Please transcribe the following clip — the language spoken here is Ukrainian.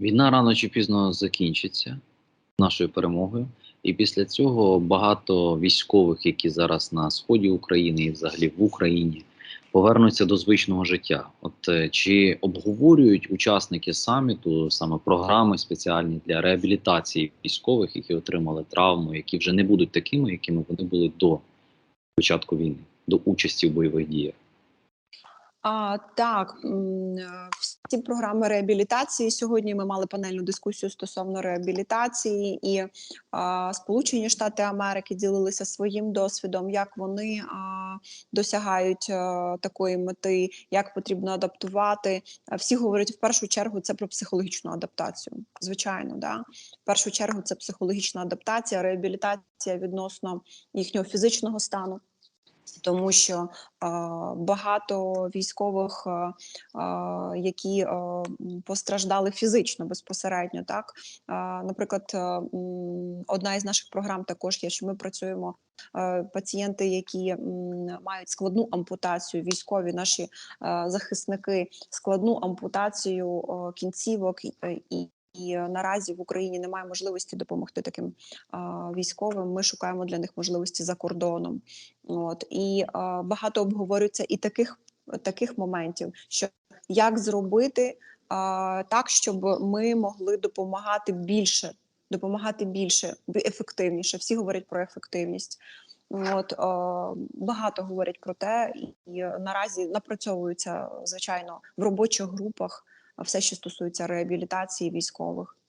Війна рано чи пізно закінчиться нашою перемогою, і після цього багато військових, які зараз на сході України і взагалі в Україні, повернуться до звичного життя. От е, чи обговорюють учасники саміту саме програми спеціальні для реабілітації військових, які отримали травму, які вже не будуть такими, якими вони були до початку війни, до участі в бойових діях? А, так, е, програми реабілітації. Сьогодні ми мали панельну дискусію стосовно реабілітації, і а, Сполучені Штати Америки ділилися своїм досвідом, як вони а, досягають а, такої мети, як потрібно адаптувати. Всі говорять в першу чергу це про психологічну адаптацію. Звичайно, да. В першу чергу це психологічна адаптація, реабілітація відносно їхнього фізичного стану. Тому що а, багато військових, а, а, які постраждали фізично безпосередньо, так наприклад, одна із наших програм також є, що ми працюємо. е, Пацієнти, які мають складну ампутацію, військові наші е, захисники, складну ампутацію е, кінцівок і, і, і наразі в Україні немає можливості допомогти таким військовим. Ми шукаємо для них можливості за кордоном. От і багато обговорюється і таких таких моментів, що як зробити так, щоб ми могли допомагати більше, допомагати більше, ефективніше. Всі говорять про ефективність. От е, багато говорять про те, і наразі напрацьовуються звичайно в робочих групах все, що стосується реабілітації військових.